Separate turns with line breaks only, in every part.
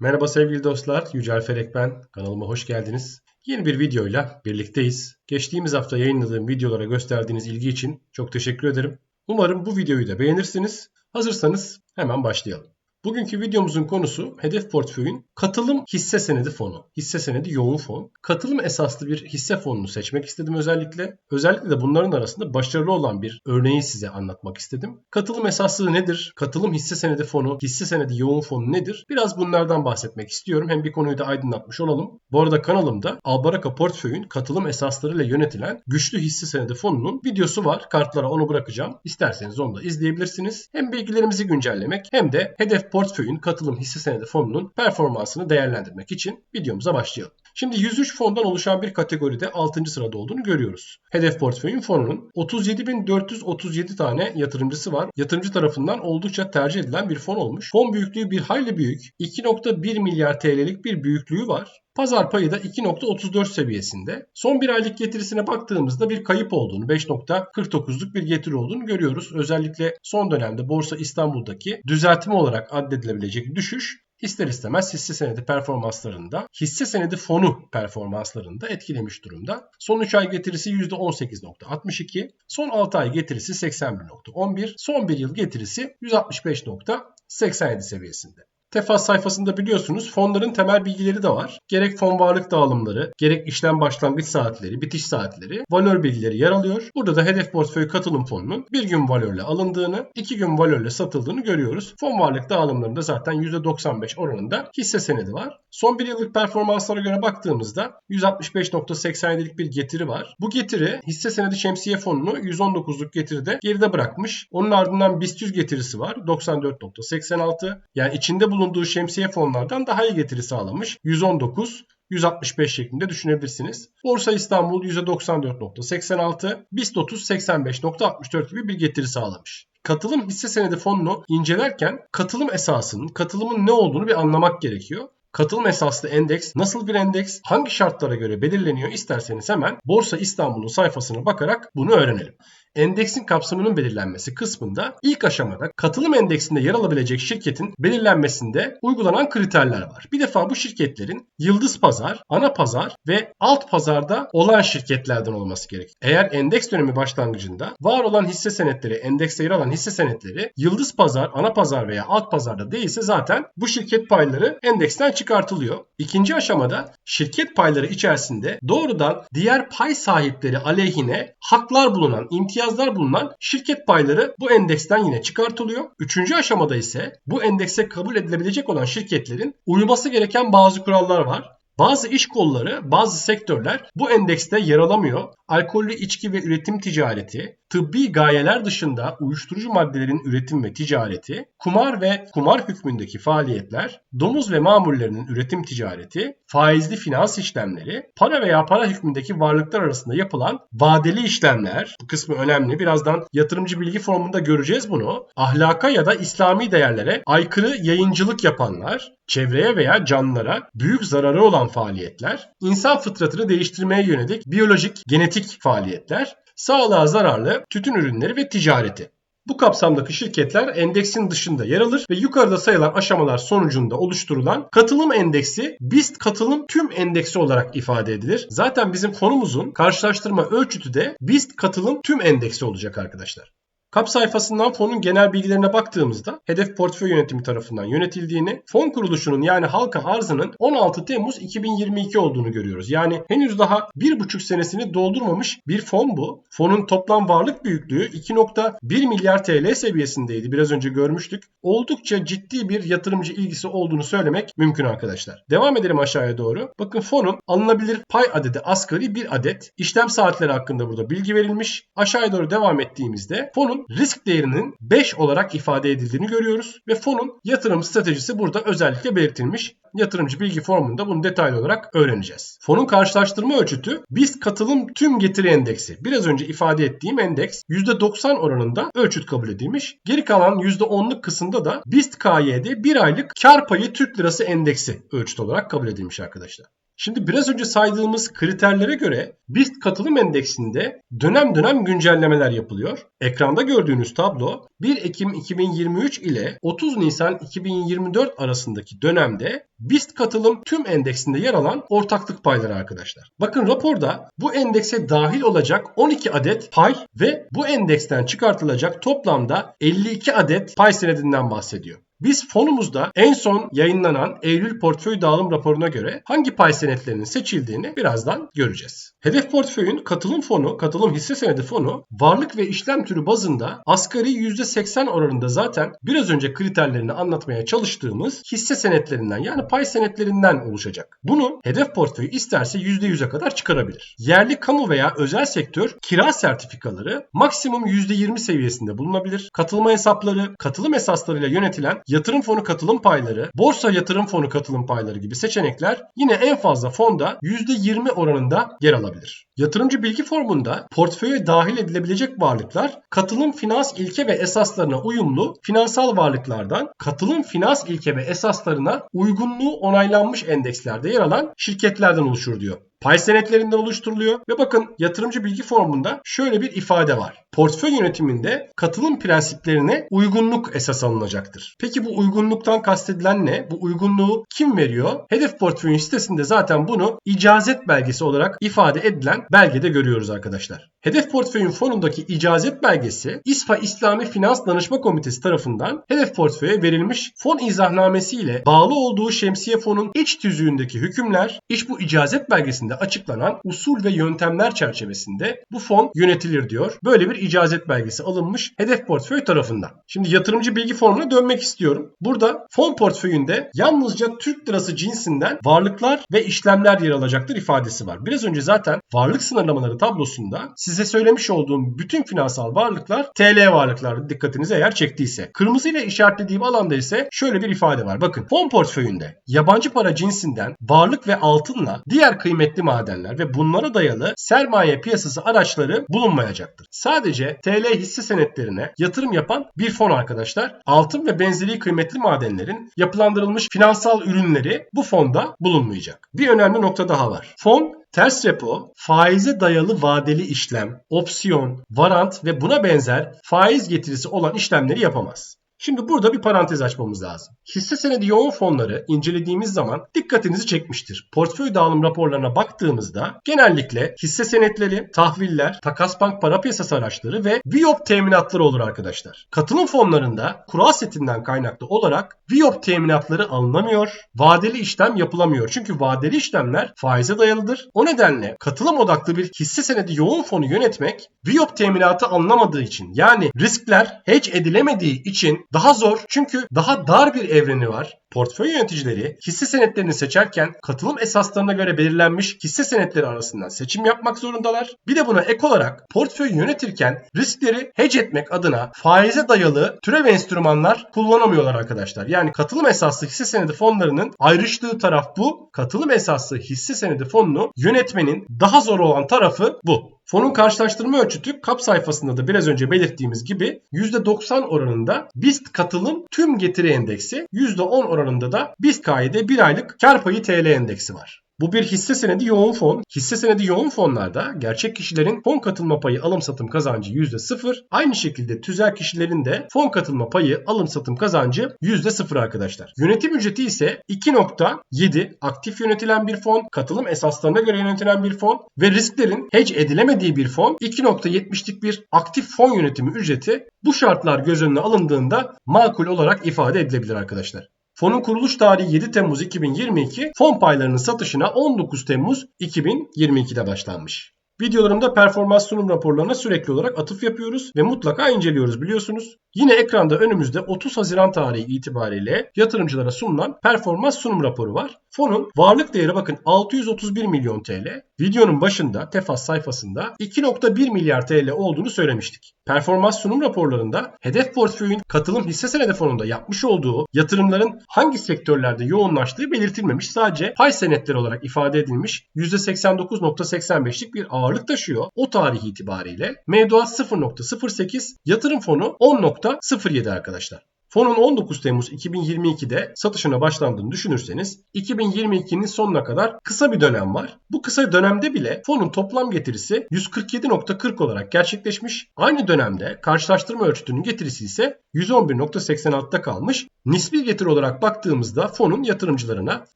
Merhaba sevgili dostlar, Yücel Ferek ben. Kanalıma hoş geldiniz. Yeni bir videoyla birlikteyiz. Geçtiğimiz hafta yayınladığım videolara gösterdiğiniz ilgi için çok teşekkür ederim. Umarım bu videoyu da beğenirsiniz. Hazırsanız hemen başlayalım. Bugünkü videomuzun konusu hedef portföyün katılım hisse senedi fonu. Hisse senedi yoğun fon. Katılım esaslı bir hisse fonunu seçmek istedim özellikle. Özellikle de bunların arasında başarılı olan bir örneği size anlatmak istedim. Katılım esaslı nedir? Katılım hisse senedi fonu, hisse senedi yoğun fonu nedir? Biraz bunlardan bahsetmek istiyorum. Hem bir konuyu da aydınlatmış olalım. Bu arada kanalımda Albaraka Portföy'ün katılım esaslarıyla yönetilen güçlü hisse senedi fonunun videosu var. Kartlara onu bırakacağım. İsterseniz onu da izleyebilirsiniz. Hem bilgilerimizi güncellemek hem de hedef portföyün katılım hisse senedi fonunun performansını değerlendirmek için videomuza başlayalım. Şimdi 103 fondan oluşan bir kategoride 6. sırada olduğunu görüyoruz. Hedef portföyün fonunun 37.437 tane yatırımcısı var. Yatırımcı tarafından oldukça tercih edilen bir fon olmuş. Fon büyüklüğü bir hayli büyük. 2.1 milyar TL'lik bir büyüklüğü var. Pazar payı da 2.34 seviyesinde. Son bir aylık getirisine baktığımızda bir kayıp olduğunu, 5.49'luk bir getiri olduğunu görüyoruz. Özellikle son dönemde Borsa İstanbul'daki düzeltme olarak addedilebilecek düşüş ister istemez hisse senedi performanslarında, hisse senedi fonu performanslarında etkilemiş durumda. Son 3 ay getirisi %18.62, son 6 ay getirisi 81.11, son 1 yıl getirisi 165.87 seviyesinde. Tefas sayfasında biliyorsunuz fonların temel bilgileri de var. Gerek fon varlık dağılımları, gerek işlem başlangıç saatleri, bitiş saatleri, valör bilgileri yer alıyor. Burada da hedef portföy katılım fonunun bir gün valörle alındığını, iki gün valörle satıldığını görüyoruz. Fon varlık dağılımlarında zaten %95 oranında hisse senedi var. Son bir yıllık performanslara göre baktığımızda 165.87'lik bir getiri var. Bu getiri hisse senedi şemsiye fonunu 119'luk getiride geride bırakmış. Onun ardından BIST 100 getirisi var 94.86. Yani içinde bulunduğu şemsiye fonlardan daha iyi getiri sağlamış. 119 165 şeklinde düşünebilirsiniz. Borsa İstanbul %94.86, BIST 30 85.64 gibi bir getiri sağlamış. Katılım hisse senedi fonunu incelerken katılım esasının, katılımın ne olduğunu bir anlamak gerekiyor. Katılım esaslı endeks nasıl bir endeks, hangi şartlara göre belirleniyor isterseniz hemen Borsa İstanbul'un sayfasına bakarak bunu öğrenelim endeksin kapsamının belirlenmesi kısmında ilk aşamada katılım endeksinde yer alabilecek şirketin belirlenmesinde uygulanan kriterler var. Bir defa bu şirketlerin yıldız pazar, ana pazar ve alt pazarda olan şirketlerden olması gerek. Eğer endeks dönemi başlangıcında var olan hisse senetleri, endekste yer alan hisse senetleri yıldız pazar, ana pazar veya alt pazarda değilse zaten bu şirket payları endeksten çıkartılıyor. İkinci aşamada şirket payları içerisinde doğrudan diğer pay sahipleri aleyhine haklar bulunan, imtiyaz imtiyazlar bulunan şirket payları bu endeksten yine çıkartılıyor. Üçüncü aşamada ise bu endekse kabul edilebilecek olan şirketlerin uyması gereken bazı kurallar var. Bazı iş kolları, bazı sektörler bu endekste yer alamıyor. Alkollü içki ve üretim ticareti, tıbbi gayeler dışında uyuşturucu maddelerin üretim ve ticareti, kumar ve kumar hükmündeki faaliyetler, domuz ve mamullerinin üretim ticareti, faizli finans işlemleri, para veya para hükmündeki varlıklar arasında yapılan vadeli işlemler, bu kısmı önemli. Birazdan yatırımcı bilgi formunda göreceğiz bunu. Ahlaka ya da İslami değerlere aykırı yayıncılık yapanlar, çevreye veya canlılara büyük zararı olan faaliyetler, insan fıtratını değiştirmeye yönelik biyolojik, genetik faaliyetler, sağlığa zararlı tütün ürünleri ve ticareti. Bu kapsamdaki şirketler endeksin dışında yer alır ve yukarıda sayılan aşamalar sonucunda oluşturulan katılım endeksi BIST katılım tüm endeksi olarak ifade edilir. Zaten bizim fonumuzun karşılaştırma ölçütü de BIST katılım tüm endeksi olacak arkadaşlar. KAP sayfasından fonun genel bilgilerine baktığımızda hedef portföy yönetimi tarafından yönetildiğini, fon kuruluşunun yani halka arzının 16 Temmuz 2022 olduğunu görüyoruz. Yani henüz daha 1,5 senesini doldurmamış bir fon bu. Fonun toplam varlık büyüklüğü 2.1 milyar TL seviyesindeydi. Biraz önce görmüştük. Oldukça ciddi bir yatırımcı ilgisi olduğunu söylemek mümkün arkadaşlar. Devam edelim aşağıya doğru. Bakın fonun alınabilir pay adedi asgari bir adet. İşlem saatleri hakkında burada bilgi verilmiş. Aşağıya doğru devam ettiğimizde fonun fonun risk değerinin 5 olarak ifade edildiğini görüyoruz ve fonun yatırım stratejisi burada özellikle belirtilmiş. Yatırımcı bilgi formunda bunu detaylı olarak öğreneceğiz. Fonun karşılaştırma ölçütü BIST katılım tüm getiri endeksi. Biraz önce ifade ettiğim endeks %90 oranında ölçüt kabul edilmiş. Geri kalan %10'luk kısımda da BIST KY'de bir aylık kar payı Türk lirası endeksi ölçüt olarak kabul edilmiş arkadaşlar. Şimdi biraz önce saydığımız kriterlere göre BIST katılım endeksinde dönem dönem güncellemeler yapılıyor. Ekranda gördüğünüz tablo 1 Ekim 2023 ile 30 Nisan 2024 arasındaki dönemde BIST katılım tüm endeksinde yer alan ortaklık payları arkadaşlar. Bakın raporda bu endekse dahil olacak 12 adet pay ve bu endeksten çıkartılacak toplamda 52 adet pay senedinden bahsediyor. Biz fonumuzda en son yayınlanan Eylül portföy dağılım raporuna göre hangi pay senetlerinin seçildiğini birazdan göreceğiz. Hedef portföyün katılım fonu, katılım hisse senedi fonu varlık ve işlem türü bazında asgari %80 oranında zaten biraz önce kriterlerini anlatmaya çalıştığımız hisse senetlerinden yani pay senetlerinden oluşacak. Bunu hedef portföyü isterse %100'e kadar çıkarabilir. Yerli kamu veya özel sektör kira sertifikaları maksimum %20 seviyesinde bulunabilir. Katılma hesapları, katılım esaslarıyla yönetilen yatırım fonu katılım payları, borsa yatırım fonu katılım payları gibi seçenekler yine en fazla fonda %20 oranında yer alabilir. Yatırımcı bilgi formunda portföye dahil edilebilecek varlıklar katılım finans ilke ve esaslarına uyumlu finansal varlıklardan katılım finans ilke ve esaslarına uygunluğu onaylanmış endekslerde yer alan şirketlerden oluşur diyor pay senetlerinden oluşturuluyor ve bakın yatırımcı bilgi formunda şöyle bir ifade var. Portföy yönetiminde katılım prensiplerine uygunluk esas alınacaktır. Peki bu uygunluktan kastedilen ne? Bu uygunluğu kim veriyor? Hedef portföyün sitesinde zaten bunu icazet belgesi olarak ifade edilen belgede görüyoruz arkadaşlar. Hedef portföyün fonundaki icazet belgesi İSPA İslami Finans Danışma Komitesi tarafından hedef portföye verilmiş fon izahnamesi ile bağlı olduğu şemsiye fonun iç tüzüğündeki hükümler iş bu icazet belgesinde açıklanan usul ve yöntemler çerçevesinde bu fon yönetilir diyor. Böyle bir icazet belgesi alınmış hedef portföy tarafından. Şimdi yatırımcı bilgi formuna dönmek istiyorum. Burada fon portföyünde yalnızca Türk lirası cinsinden varlıklar ve işlemler yer alacaktır ifadesi var. Biraz önce zaten varlık sınırlamaları tablosunda size söylemiş olduğum bütün finansal varlıklar TL varlıklar dikkatinize eğer çektiyse. Kırmızı ile işaretlediğim alanda ise şöyle bir ifade var. Bakın fon portföyünde yabancı para cinsinden varlık ve altınla diğer kıymetli madenler ve bunlara dayalı sermaye piyasası araçları bulunmayacaktır. Sadece TL hisse senetlerine yatırım yapan bir fon arkadaşlar altın ve benzeri kıymetli madenlerin yapılandırılmış finansal ürünleri bu fonda bulunmayacak. Bir önemli nokta daha var. Fon Ters repo, faize dayalı vadeli işlem, opsiyon, varant ve buna benzer faiz getirisi olan işlemleri yapamaz. Şimdi burada bir parantez açmamız lazım. Hisse senedi yoğun fonları incelediğimiz zaman dikkatinizi çekmiştir. Portföy dağılım raporlarına baktığımızda genellikle hisse senetleri, tahviller, takas bank para piyasası araçları ve VIOP teminatları olur arkadaşlar. Katılım fonlarında kural setinden kaynaklı olarak VIOP teminatları alınamıyor, vadeli işlem yapılamıyor. Çünkü vadeli işlemler faize dayalıdır. O nedenle katılım odaklı bir hisse senedi yoğun fonu yönetmek VIOP teminatı alınamadığı için yani riskler hedge edilemediği için daha zor çünkü daha dar bir evreni var. Portföy yöneticileri hisse senetlerini seçerken katılım esaslarına göre belirlenmiş hisse senetleri arasından seçim yapmak zorundalar. Bir de buna ek olarak portföyü yönetirken riskleri hedge etmek adına faize dayalı türev enstrümanlar kullanamıyorlar arkadaşlar. Yani katılım esaslı hisse senedi fonlarının ayrıştığı taraf bu. Katılım esaslı hisse senedi fonunu yönetmenin daha zor olan tarafı bu. Fonun karşılaştırma ölçütü kap sayfasında da biraz önce belirttiğimiz gibi %90 oranında BIST katılım tüm getiri endeksi, %10 oranında da BIST KYD bir aylık kar payı TL endeksi var. Bu bir hisse senedi yoğun fon. Hisse senedi yoğun fonlarda gerçek kişilerin fon katılma payı alım satım kazancı %0. Aynı şekilde tüzel kişilerin de fon katılma payı alım satım kazancı %0 arkadaşlar. Yönetim ücreti ise 2.7 aktif yönetilen bir fon, katılım esaslarına göre yönetilen bir fon ve risklerin hedge edilemediği bir fon 2.70'lik bir aktif fon yönetimi ücreti bu şartlar göz önüne alındığında makul olarak ifade edilebilir arkadaşlar. Fonun kuruluş tarihi 7 Temmuz 2022, fon paylarının satışına 19 Temmuz 2022'de başlanmış. Videolarımda performans sunum raporlarına sürekli olarak atıf yapıyoruz ve mutlaka inceliyoruz biliyorsunuz. Yine ekranda önümüzde 30 Haziran tarihi itibariyle yatırımcılara sunulan performans sunum raporu var. Fonun varlık değeri bakın 631 milyon TL. Videonun başında Tefas sayfasında 2.1 milyar TL olduğunu söylemiştik. Performans sunum raporlarında hedef portföyün katılım hisse senedi fonunda yapmış olduğu yatırımların hangi sektörlerde yoğunlaştığı belirtilmemiş. Sadece pay senetleri olarak ifade edilmiş %89.85'lik bir ağırlık taşıyor. O tarih itibariyle mevduat 0.08, yatırım fonu 10.07 arkadaşlar. Fonun 19 Temmuz 2022'de satışına başlandığını düşünürseniz 2022'nin sonuna kadar kısa bir dönem var. Bu kısa dönemde bile fonun toplam getirisi 147.40 olarak gerçekleşmiş. Aynı dönemde karşılaştırma ölçütünün getirisi ise 111.86'da kalmış. Nispi getiri olarak baktığımızda fonun yatırımcılarına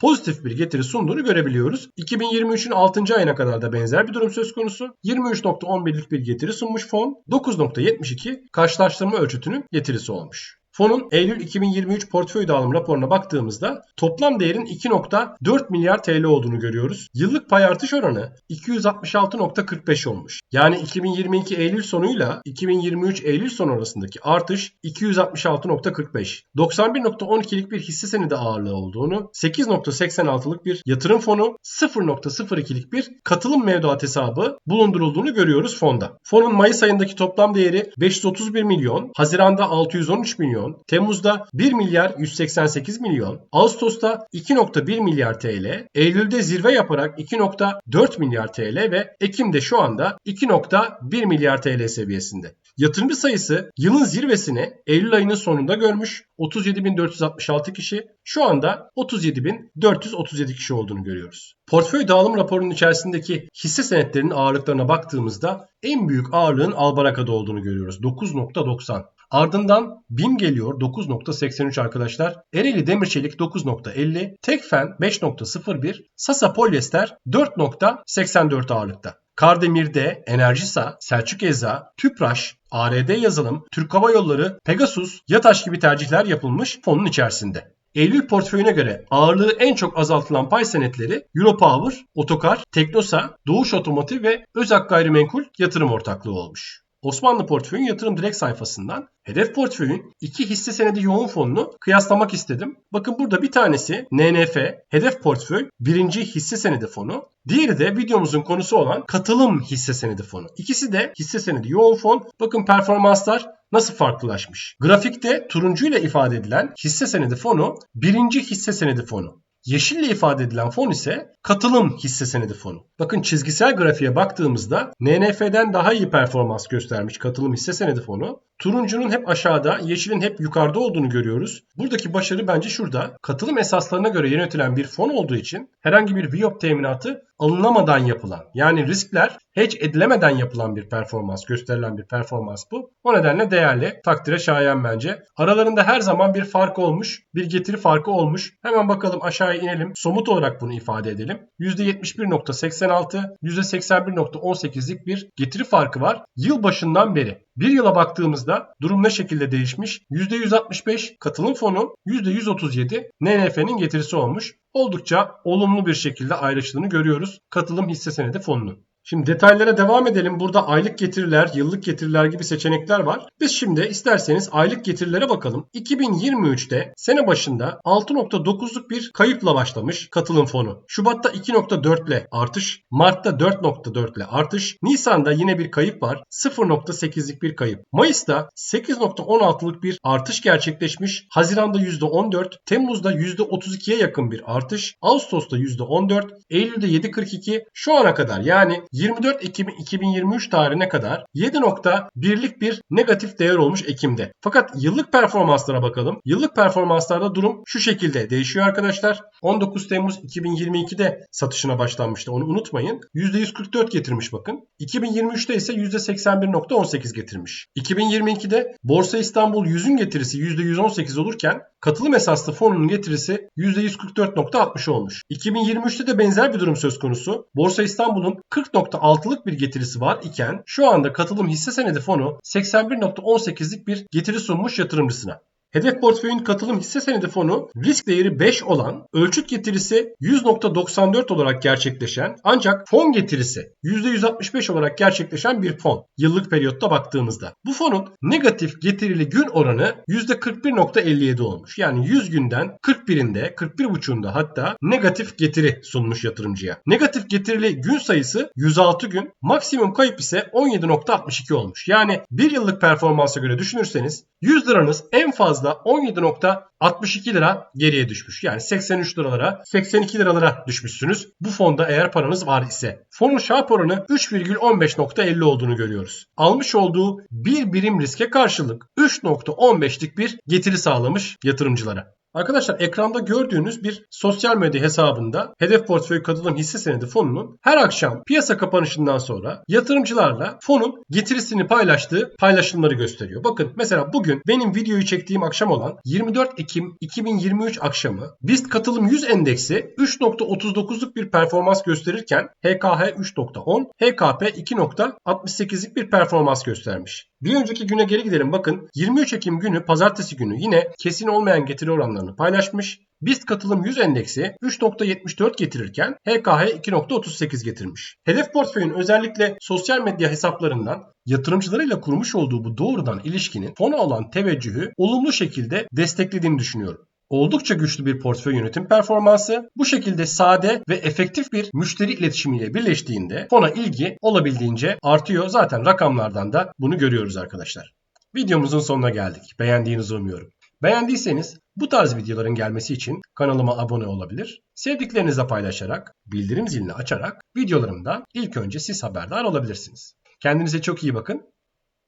pozitif bir getiri sunduğunu görebiliyoruz. 2023'ün 6. ayına kadar da benzer bir durum söz konusu. 23.11'lik bir getiri sunmuş fon. 9.72 karşılaştırma ölçütünün getirisi olmuş. Fonun Eylül 2023 portföy dağılım raporuna baktığımızda toplam değerin 2.4 milyar TL olduğunu görüyoruz. Yıllık pay artış oranı 266.45 olmuş. Yani 2022 Eylül sonuyla 2023 Eylül sonu arasındaki artış 266.45. 91.12'lik bir hisse senedi ağırlığı olduğunu, 8.86'lık bir yatırım fonu, 0.02'lik bir katılım mevduat hesabı bulundurulduğunu görüyoruz fonda. Fonun Mayıs ayındaki toplam değeri 531 milyon, Haziran'da 613 milyon, milyon, Temmuz'da 1 milyar 188 milyon, Ağustos'ta 2.1 milyar TL, Eylül'de zirve yaparak 2.4 milyar TL ve Ekim'de şu anda 2.1 milyar TL seviyesinde. Yatırımcı sayısı yılın zirvesini Eylül ayının sonunda görmüş 37.466 kişi şu anda 37.437 kişi olduğunu görüyoruz. Portföy dağılım raporunun içerisindeki hisse senetlerinin ağırlıklarına baktığımızda en büyük ağırlığın Albaraka'da olduğunu görüyoruz. 9.90. Ardından BİM geliyor 9.83 arkadaşlar. Ereğli Demirçelik 9.50. Tekfen 5.01. Sasa Polyester 4.84 ağırlıkta. Kardemir'de Enerjisa, Selçuk Eza, Tüpraş, ARD Yazılım, Türk Hava Yolları, Pegasus, Yataş gibi tercihler yapılmış fonun içerisinde. Eylül portföyüne göre ağırlığı en çok azaltılan pay senetleri Europower, Otokar, Teknosa, Doğuş Otomotiv ve Özak Gayrimenkul yatırım ortaklığı olmuş. Osmanlı Portföy'ün yatırım direkt sayfasından hedef portföyün iki hisse senedi yoğun fonunu kıyaslamak istedim. Bakın burada bir tanesi NNF, hedef portföy birinci hisse senedi fonu. Diğeri de videomuzun konusu olan katılım hisse senedi fonu. İkisi de hisse senedi yoğun fon. Bakın performanslar nasıl farklılaşmış. Grafikte turuncu ile ifade edilen hisse senedi fonu birinci hisse senedi fonu. Yeşille ifade edilen fon ise katılım hisse senedi fonu. Bakın çizgisel grafiğe baktığımızda NNF'den daha iyi performans göstermiş katılım hisse senedi fonu. Turuncunun hep aşağıda, yeşilin hep yukarıda olduğunu görüyoruz. Buradaki başarı bence şurada. Katılım esaslarına göre yönetilen bir fon olduğu için herhangi bir VIOP teminatı alınamadan yapılan yani riskler hedge edilemeden yapılan bir performans, gösterilen bir performans bu. O nedenle değerli, takdire şayan bence. Aralarında her zaman bir fark olmuş, bir getiri farkı olmuş. Hemen bakalım aşağıya inelim. Somut olarak bunu ifade edelim. %71.86, %81.18'lik bir getiri farkı var. Yıl başından beri. Bir yıla baktığımızda durum ne şekilde değişmiş? %165 katılım fonu, %137 NNF'nin getirisi olmuş. Oldukça olumlu bir şekilde ayrıştığını görüyoruz katılım hisse senedi fonunun. Şimdi detaylara devam edelim. Burada aylık getiriler, yıllık getiriler gibi seçenekler var. Biz şimdi isterseniz aylık getirilere bakalım. 2023'te sene başında 6.9'luk bir kayıpla başlamış katılım fonu. Şubat'ta 2.4 ile artış, Mart'ta 4.4 ile artış, Nisan'da yine bir kayıp var. 0.8'lik bir kayıp. Mayıs'ta 8.16'lık bir artış gerçekleşmiş. Haziran'da %14, Temmuz'da %32'ye yakın bir artış, Ağustos'ta %14, Eylül'de 7.42, şu ana kadar yani 24 Ekim 2023 tarihine kadar 7.1'lik bir negatif değer olmuş Ekim'de. Fakat yıllık performanslara bakalım. Yıllık performanslarda durum şu şekilde değişiyor arkadaşlar. 19 Temmuz 2022'de satışına başlanmıştı. Onu unutmayın. %144 getirmiş bakın. 2023'te ise %81.18 getirmiş. 2022'de Borsa İstanbul 100'ün getirisi %118 olurken katılım esaslı fonunun getirisi %144.60 olmuş. 2023'te de benzer bir durum söz konusu. Borsa İstanbul'un 40 %1.6'lık bir getirisi var iken şu anda katılım hisse senedi fonu 81.18'lik bir getiri sunmuş yatırımcısına. Hedef portföyün katılım hisse senedi fonu risk değeri 5 olan ölçüt getirisi 100.94 olarak gerçekleşen ancak fon getirisi %165 olarak gerçekleşen bir fon. Yıllık periyotta baktığımızda. Bu fonun negatif getirili gün oranı %41.57 olmuş. Yani 100 günden 41'inde 41.5'unda hatta negatif getiri sunmuş yatırımcıya. Negatif getirili gün sayısı 106 gün. Maksimum kayıp ise 17.62 olmuş. Yani bir yıllık performansa göre düşünürseniz 100 liranız en fazla bazda 17.62 lira geriye düşmüş. Yani 83 liralara 82 liralara düşmüşsünüz. Bu fonda eğer paranız var ise. Fonun şarp oranı 3,15.50 olduğunu görüyoruz. Almış olduğu bir birim riske karşılık 3.15'lik bir getiri sağlamış yatırımcılara. Arkadaşlar ekranda gördüğünüz bir sosyal medya hesabında Hedef Portföy Katılım Hisse Senedi fonunun her akşam piyasa kapanışından sonra yatırımcılarla fonun getirisini paylaştığı paylaşımları gösteriyor. Bakın mesela bugün benim videoyu çektiğim akşam olan 24 Ekim 2023 akşamı BIST Katılım 100 endeksi 3.39'luk bir performans gösterirken HKH 3.10, HKP 2.68'lik bir performans göstermiş. Bir önceki güne geri gidelim bakın 23 Ekim günü pazartesi günü yine kesin olmayan getiri oranlarını paylaşmış. BIST katılım 100 endeksi 3.74 getirirken HKH 2.38 getirmiş. Hedef portföyün özellikle sosyal medya hesaplarından yatırımcılarıyla kurmuş olduğu bu doğrudan ilişkinin fona olan teveccühü olumlu şekilde desteklediğini düşünüyorum. Oldukça güçlü bir portföy yönetim performansı bu şekilde sade ve efektif bir müşteri iletişimiyle birleştiğinde fona ilgi olabildiğince artıyor. Zaten rakamlardan da bunu görüyoruz arkadaşlar. Videomuzun sonuna geldik. Beğendiğinizi umuyorum. Beğendiyseniz bu tarz videoların gelmesi için kanalıma abone olabilir. Sevdiklerinizle paylaşarak, bildirim zilini açarak videolarımdan ilk önce siz haberdar olabilirsiniz. Kendinize çok iyi bakın.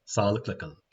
Sağlıkla kalın.